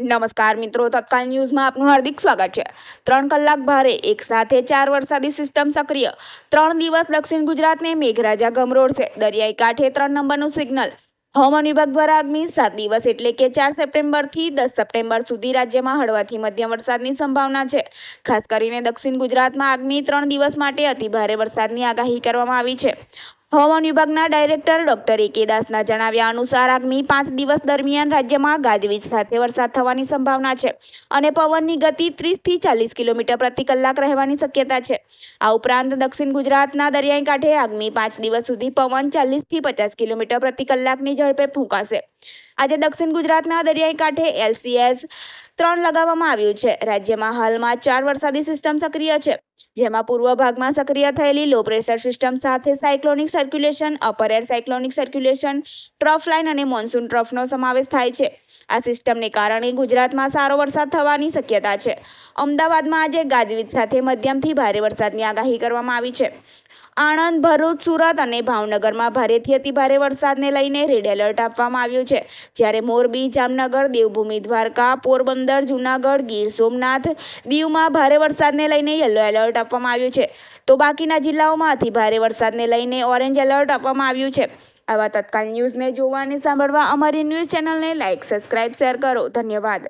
નમસ્કાર મિત્રો, તત્કાલ ન્યૂઝમાં આપનું હાર્દિક સ્વાગત છે. ત્રણ કલાક ભારે, એક સાથે ચાર વરસાદી સિસ્ટમ સક્રિય. ત્રણ દિવસ દક્ષિણ ગુજરાતને મેઘરાજા ગમરોડશે દરિયાઈ કાંઠે ત્રણ નંબરનું સિગ્નલ. હવામાન વિભાગ દ્વારા આગામી સાત દિવસ એટલે કે ચાર સપ્ટેમ્બરથી દસ સપ્ટેમ્બર સુધી રાજ્યમાં હળવાથી મધ્યમ વરસાદની સંભાવના છે. ખાસ કરીને દક્ષિણ ગુજરાતમાં આગામી ત્રણ દિવસ માટે અતિભારે વરસાદની આગાહી કરવામાં આવી છે. હવામાન વિભાગના ડાયરેક્ટર ડોક્ટર એ દાસના જણાવ્યા અનુસાર આગામી પાંચ દિવસ દરમિયાન રાજ્યમાં ગાજવીજ સાથે વરસાદ થવાની સંભાવના છે અને પવનની ગતિ ત્રીસથી ચાલીસ કિલોમીટર પ્રતિ કલાક રહેવાની શક્યતા છે. આ ઉપરાંત દક્ષિણ ગુજરાતના દરિયાઈ કાંઠે આગામી પાંચ દિવસ સુધી પવન ચાલીસથી પચાસ કિલોમીટર પ્રતિ કલાકની ઝડપે ફૂંકાશે. આજે દક્ષિણ ગુજરાતના દરિયાઈ કાંઠે એલસીએસ ત્રણ લગાવવામાં આવ્યું છે. રાજ્યમાં હાલમાં ચાર વરસાદી સિસ્ટમ સક્રિય છે. જેમાં પૂર્વ ભાગમાં સક્રિય થયેલી લો પ્રેશર સિસ્ટમ સાથે cyclonic circulation upper air cyclonic circulation trough line અને મોન્સૂન ટ્રફનો સમાવેશ થાય છે. આ સિસ્ટમને કારણે ગુજરાતમાં સારો વરસાદ થવાની શક્યતા છે. અમદાવાદમાં આજે ગાજવીજ સાથે મધ્યમથી ભારે વરસાદની આગાહી કરવામાં આવી છે. આણંદ, ભરૂચ, સુરત અને ભાવનગરમાં ભારેથી અતિભારે વરસાદને લઈને રેડ એલર્ટ આપવામાં આવ્યું છે. જ્યારે મોરબી, જામનગર, દેવભૂમિ, દ્વારકા, પોરબંદર, જૂનાગઢ, ગીર સોમનાથ, દીવમાં ભારે વરસાદને લઈને યલો એલર્ટ આપવામાં આવ્યું છે. તો બાકીના જિલ્લાઓમાં અતિભારે વરસાદને લઈને ઓરેન્જ એલર્ટ આપવામાં આવ્યું છે. આવા તત્કાલ ન્યૂઝને જોવા અને સાંભળવા અમારી ન્યૂઝ ચેનલને લાઇક સબસ્ક્રાઇબ, શેર કરો. ધન્યવાદ.